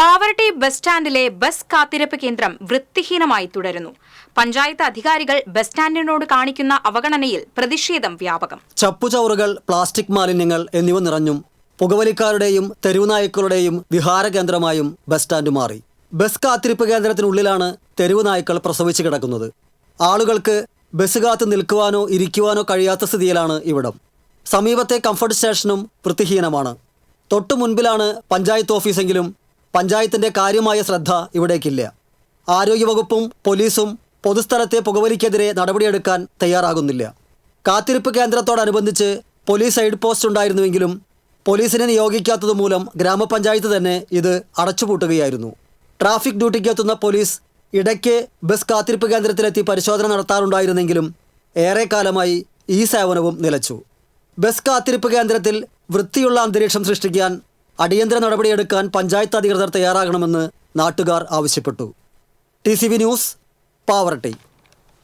Pavaratti bus സ്റ്റാൻഡിലെ bus കാത്തിരിപ്പ് കേന്ദ്രം വൃത്തിഹീനമായി തുടരുന്നു. പഞ്ചായത്ത് അധികാരികൾ ബസ് സ്റ്റാൻഡിനോട് കാണിക്കുന്ന അവഗണനയിൽ പ്രതിഷേധം വ്യാപകം. ചപ്പുചവറുകൾ പ്ലാസ്റ്റിക് മാലിന്യങ്ങൾ എന്നിവ നിറഞ്ഞും പുകവലിക്കാരുടെയും തെരുവുനായ്ക്കളുടെയും വിഹാര കേന്ദ്രമായും ബസ് സ്റ്റാൻഡ് മാറി. ബസ് കാത്തിരിപ്പ് കേന്ദ്രത്തിനുള്ളിലാണ് തെരുവുനായ്ക്കൾ പ്രസവിച്ചു കിടക്കുന്നത്. ആളുകൾക്ക് ബസ് കാത്ത് നിൽക്കുവാനോ ഇരിക്കുവാനോ കഴിയാത്ത സ്ഥിതിയിലാണ് ഇവിടം. സമീപത്തെ കംഫർട്ട് സ്റ്റേഷനും വൃത്തിഹീനമാണ്. തൊട്ടു മുൻപിലാണ് പഞ്ചായത്ത് ഓഫീസെങ്കിലും പഞ്ചായത്തിന്റെ കാര്യമായ ശ്രദ്ധ ഇവിടേക്കില്ല. ആരോഗ്യവകുപ്പും പോലീസും പൊതുസ്ഥലത്തെ പുകവലിക്കെതിരെ നടപടിയെടുക്കാൻ തയ്യാറാകുന്നില്ല. കാത്തിരിപ്പ് കേന്ദ്രത്തോടനുബന്ധിച്ച് പോലീസ് സൈഡ് പോസ്റ്റ് ഉണ്ടായിരുന്നുവെങ്കിലും പോലീസിനെ നിയോഗിക്കാത്തത് മൂലം ഗ്രാമപഞ്ചായത്ത് തന്നെ ഇത് അടച്ചുപൂട്ടുകയായിരുന്നു. ട്രാഫിക് ഡ്യൂട്ടിക്ക് എത്തുന്ന പോലീസ് ഇടയ്ക്ക് ബസ് കാത്തിരിപ്പ് കേന്ദ്രത്തിലെത്തി പരിശോധന നടത്താറുണ്ടായിരുന്നെങ്കിലും ഏറെക്കാലമായി ഈ സേവനവും നിലച്ചു. ബസ് കാത്തിരിപ്പ് കേന്ദ്രത്തിൽ വൃത്തിയുള്ള അന്തരീക്ഷം സൃഷ്ടിക്കാൻ അടിയന്തര നടപടിയെടുക്കാൻ പഞ്ചായത്ത് അധികൃതർ തയ്യാറാകണമെന്ന് നാട്ടുകാർ ആവശ്യപ്പെട്ടു. T news Pavaratty.